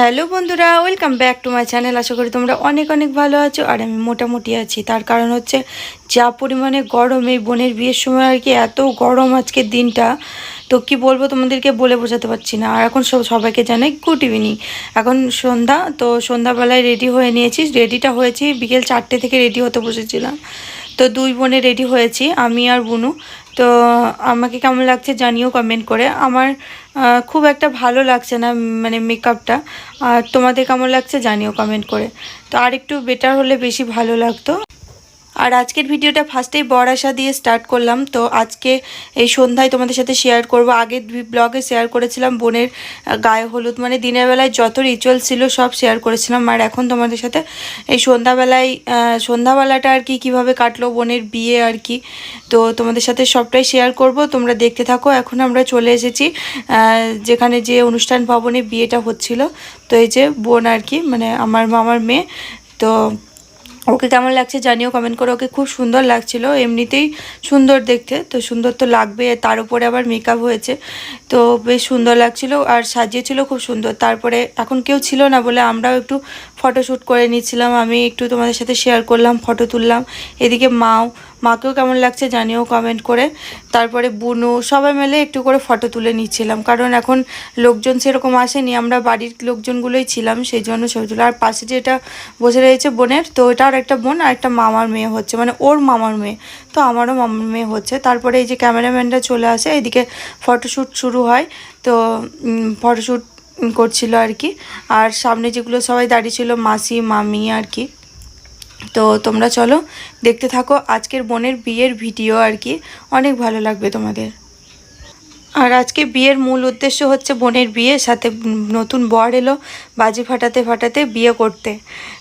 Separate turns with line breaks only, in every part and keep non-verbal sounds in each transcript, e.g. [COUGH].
Hello বন্ধুরা welcome back to my channel আশা করি তোমরা অনেক অনেক ভালো আছো, আর আমি মোটামুটি আছি। তার কারণ হচ্ছে, যা পরিমাণে গরম এই বোনের বিয়ের সময় আর কি, এত গরম আজকের দিনটা, তো কি বলব তোমাদেরকে বলে বোঝাতে পারছি না। আর এখন সব সবাইকে জানাই গুড ইভিনিং এখন সন্ধ্যা, তো সন্ধ্যাবেলায় রেডি হয়ে নিয়েছি। রেডিটা হয়েছি, বিকেল চারটে থেকে রেডি হতে বসেছিলাম। তো দুই বোনে রেডি হয়েছি, আমি আর বুনু। তো আমাকে কেমন লাগছে জানিও কমেন্ট করে। আমার খুব একটা ভালো লাগছে না মানে মেকআপটা আর তোমাদের কেমন লাগছে জানিও কমেন্ট করে। তো আর একটু বেটার হলে বেশি ভালো লাগতো। আর আজকের ভিডিওটা ফার্স্টেই বর আসা দিয়ে স্টার্ট করলাম। তো আজকে এই সন্ধ্যায় তোমাদের সাথে শেয়ার করব। আগের ব্লগে শেয়ার করেছিলাম, বোনের গায়ে হলুদ। মানে দিনের বেলায় যত রিচুয়াল ছিল সব শেয়ার করেছিলাম। আর এখন তোমাদের সাথে এই সন্ধ্যাবেলায় সন্ধ্যাবেলাটা আর কি, কীভাবে কাটলো বোনের বিয়ে আর কি, তো তোমাদের সাথে সবটাই শেয়ার করব। তোমরা দেখতে থাকো। এখন আমরা চলে এসেছি যেখানে যে অনুষ্ঠান ভবনে বিয়েটা হচ্ছিল। তো এই যে বোন আর কি মানে আমার মামার মেয়ে। তো ওকে কেমন লাগছে জানিও কমেন্ট করে ওকে খুব সুন্দর লাগছিল, এমনিতেই সুন্দর দেখতে, তো সুন্দর তো লাগবে, তার উপরে আবার মেকআপ হয়েছে, তো বেশ সুন্দর লাগছিল আর সাজিয়েছিল খুব সুন্দর, তারপরে এখন কেউ ছিল না বলে আমরাও একটু ফটোশ্যুট করে নিচ্ছিলাম, আমি একটু তোমাদের সাথে শেয়ার করলাম ফটো তুললাম, এদিকে মাও মাকেও কেমন লাগছে জানিও কমেন্ট করে। তারপরে বুনু, সবাই মিলে একটু করে ফটো তুলে নিচ্ছিলাম। কারণ এখন লোকজন সেরকম আসেনি, আমরা বাড়ির লোকজনগুলোই ছিলাম সেই জন্য ছবি তুলে। আর পাশে যেটা বসে রয়েছে বোনের, তো এটা আর একটা বোন আর একটা মামার মেয়ে হচ্ছে মানে ওর মামার মেয়ে। তো আমারও মামার মেয়ে হচ্ছে। তারপরে এই যে ক্যামেরাম্যানরা চলে আসে, এদিকে ফটোশ্যুট শুরু হয়। তো ফটোশ্যুট করছিল আর কি। আর সামনে যেগুলো সবাই দাঁড়িয়ে ছিল, মাসি, মামি আর কি। তো তোমরা চলো, দেখতে থাকো আজকের বোনের বিয়ের ভিডিও আর কি। অনেক ভালো লাগবে তোমাদের। আর আজকে বিয়ের মূল উদ্দেশ্য হচ্ছে বোনের বিয়ে, সাথে নতুন বর এলো, বাজি ফাটাতে ফাটাতে বিয়ে করতে।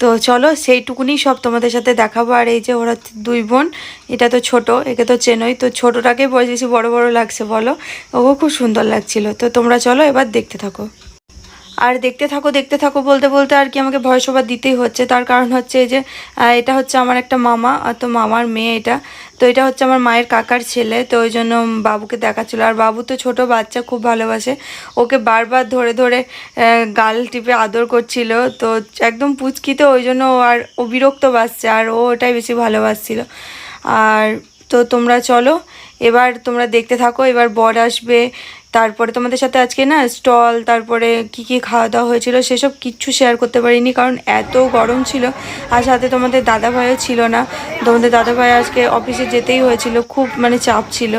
তো চলো, সেইটুকুনি সব তোমাদের সাথে দেখাবো। আর এই যে ওরা দুই বোন, এটা তো ছোট, একে তো চেনই। তো ছোটোটাকে বেশি বড় বড় লাগছে, বলো। ওকে খুব সুন্দর লাগছিল। তো তোমরা চলো, এবার দেখতে থাকো। আর দেখতে থাকো দেখতে থাকো বলতে বলতে আর কি আমাকে ভয়েস ওভার দিতেই হচ্ছে। তার কারণ হচ্ছে এই যে এটা হচ্ছে আমার একটা মামা তো মামার মেয়ে এটা। তো এটা হচ্ছে আমার মায়ের কাকার ছেলে, তো ওই জন্য বাবুকে দেখাচ্ছিল। আর বাবু তো ছোট বাচ্চা, খুব ভালোবাসে। ওকে বারবার ধরে ধরে গাল টিপে আদর করছিল। তো একদম পুচকিতে, ওই জন্য ও আর, ও বিরক্ত বাসছে, আর ও ওটাই বেশি ভালোবাসছিল। আর তো তোমরা চলো এবার তোমরা দেখতে থাকো, এবার বর আসবে। তারপরে তোমাদের সাথে আজকে না স্টল, তারপরে কি কি খাওয়া দাওয়া হয়েছিল সেসব কিচ্ছু শেয়ার করতে পারিনি কারণ এত গরম ছিল আর সাথে তোমাদের দাদা ভাইও ছিল না। তোমাদের দাদা ভাই আজকে অফিসে যেতেই হয়েছিল, খুব মানে চাপ ছিল।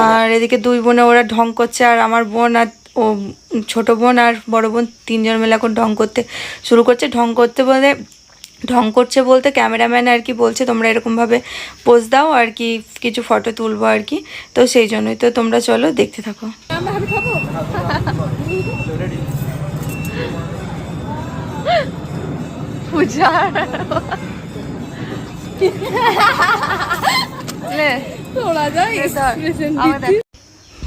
আর এদিকে দুই বোনে ওরা ঢং করছে আর আমার বোন আর ও, ছোটো বোন আর বড় বোন তিনজন মেলা এখন ঢং করতে শুরু করছে। ঢং করতে বলে ঢং করছে বলতে ক্যামেরাম্যান আর কি বলছে তোমরা এরকমভাবে পোজ দাও আর কি কিছু ফটো তুলবো আর কি। তো সেই জন্যই তো তোমরা চলো দেখতে থাকো। [LAUGHS]
পূজা তোরা যা এক্সপ্রেশন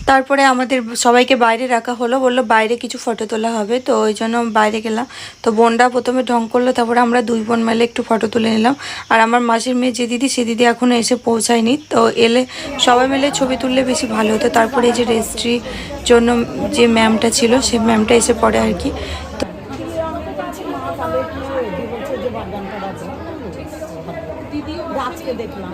তারপরে আমাদের সবাইকে বাইরে রাখা হলো, বলল বাইরে কিছু ফটো তোলা হবে, তো ওই জন্য বাইরে গেলাম। তো বোনরা প্রথমে ঢং করল, তারপরে আমরা দুই বোন মেলে একটু ফটো তুলে নিলাম। আর আমার মাসির মেয়ে যে দিদি, সে দিদি এখনও এসে পৌঁছায়নি। তো এলে সবাই মিলে ছবি তুললে বেশি ভালো হতো। তারপরে এই যে রেজিস্ট্রির জন্য যে ম্যামটা ছিল, সে ম্যামটা এসে পড়ে আর কি। তো
গাছকে দেখলাম।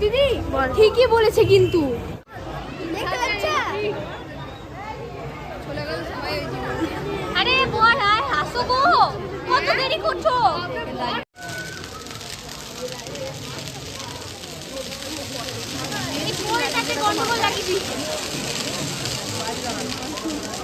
দিদি ঠিকই বলেছে কিন্তু।
Thank you.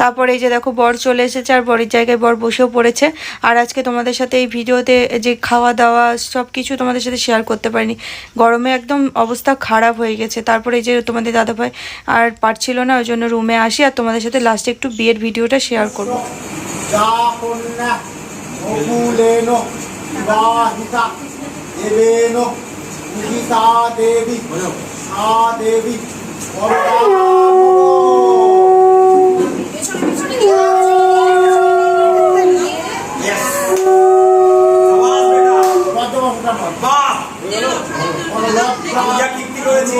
তারপরে এই যে দেখো বর চলে এসেছে আর বরের জায়গায় বর বসেও পড়েছে। আর আজকে তোমাদের সাথে এই ভিডিওতে যে খাওয়া দাওয়া সব কিছু তোমাদের সাথে শেয়ার করতে পারিনি। গরমে একদম অবস্থা খারাপ হয়ে গেছে। তারপরে এই যে তোমাদের দাদাভাই আর পারছিল না ওই জন্য রুমে আসি আর তোমাদের সাথে লাস্টে একটু বিয়ের ভিডিওটা শেয়ার করব।
দেবী। সা দেবী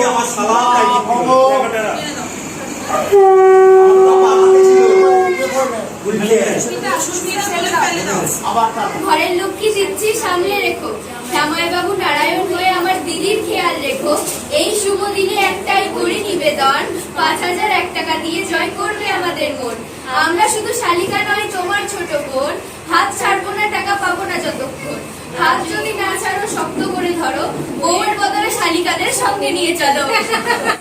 আবার তার
ঘরের লক্ষ্মী দিচ্ছি সামনে রেখো। শ্যামাইবাবু নারায়ণ হয়ে আমার দিদির খেয়াল রেখো। এই শুভ দিনে একটাই করি নিবেদন, পাঁচ হাজার এক টাকা দিয়ে জয় করবে আমাদের মন। আমরা শুধু শালিকা নয়, তোমার ছোট বোন। হাত ছাড়বো না, টাকা পাবো না যতক্ষণ। হাত যদি না ছাড়ো, শক্ত করে ধরো। বউয়ের বদলে শালিকাদের সঙ্গে নিয়ে চলো।